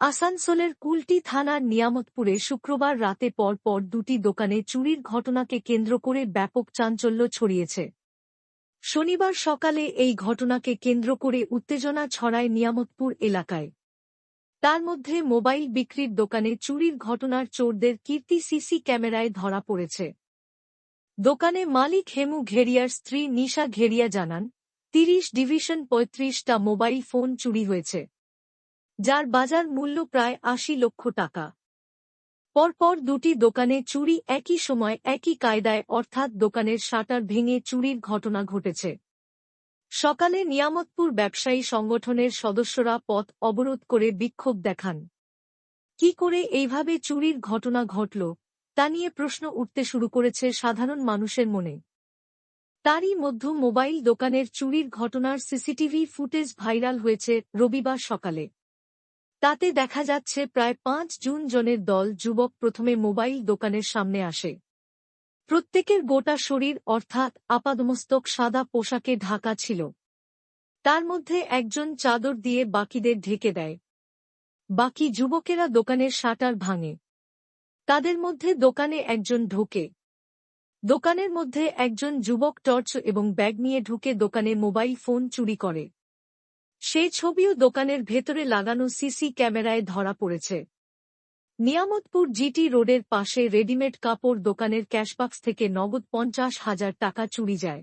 আসানসোলের কুলটি থানার নিয়ামতপুরে শুক্রবার রাতে পর পর দুটি দোকানে চুরির ঘটনাকে কেন্দ্র করে ব্যাপক চাঞ্চল্য ছড়িয়েছে। শনিবার সকালে এই ঘটনাকে কেন্দ্র করে উত্তেজনা ছড়ায় নিয়ামতপুর এলাকায়। তার মধ্যে মোবাইল বিক্রির দোকানে চুরির ঘটনার চোরদের কীর্তি সিসি ক্যামেরায় ধরা পড়েছে। দোকানে মালিক হেমু ঘেরিয়ার স্ত্রী নিশা ঘেরিয়া জানান, তিরিশ ডিভিশন পঁয়ত্রিশটা মোবাইল ফোন চুরি হয়েছে। যার বাজার মূল্য প্রায় আশি লক্ষ টাকা। পরপর দুটি দোকানে চুরি একই সময় একই কায়দায়, অর্থাৎ দোকানের শাটার ভেঙে চুরির ঘটনা ঘটেছে। সকালে নিয়ামতপুর ব্যবসায়ী সংগঠনের সদস্যরা পথ অবরোধ করে বিক্ষোভ দেখান। কি করে এইভাবে চুরির ঘটনা ঘটল, তা নিয়ে প্রশ্ন উঠতে শুরু করেছে সাধারণ মানুষের মনে। তারই মধ্য মোবাইল দোকানের চুরির ঘটনার সিসিটিভি ফুটেজ ভাইরাল হয়েছে রবিবার সকালে। তাতে দেখা যাচ্ছে প্রায় পাঁচ জুন জনের দল যুবক প্রথমে মোবাইল দোকানের সামনে আসে। প্রত্যেকের গোটা শরীর অর্থাৎ আপাদমস্তক সাদা পোশাকে ঢাকা ছিল। তার মধ্যে একজন চাদর দিয়ে বাকিদের ঢেকে দেয়। বাকি যুবকেরা দোকানের শাটার ভাঙে। তাদের মধ্যে দোকানে একজন ঢোকে। দোকানের মধ্যে একজন যুবক টর্চ এবং ব্যাগ নিয়ে ঢুকে দোকানে মোবাইল ফোন চুরি করে। সেই ছবিও দোকানের ভেতরে লাগানো সিসি ক্যামেরায় ধরা পড়েছে। নিয়ামতপুর জিটি রোডের পাশে রেডিমেড কাপড় দোকানের ক্যাশবাক্স থেকে নগদ পঞ্চাশ হাজার টাকা চুরি যায়।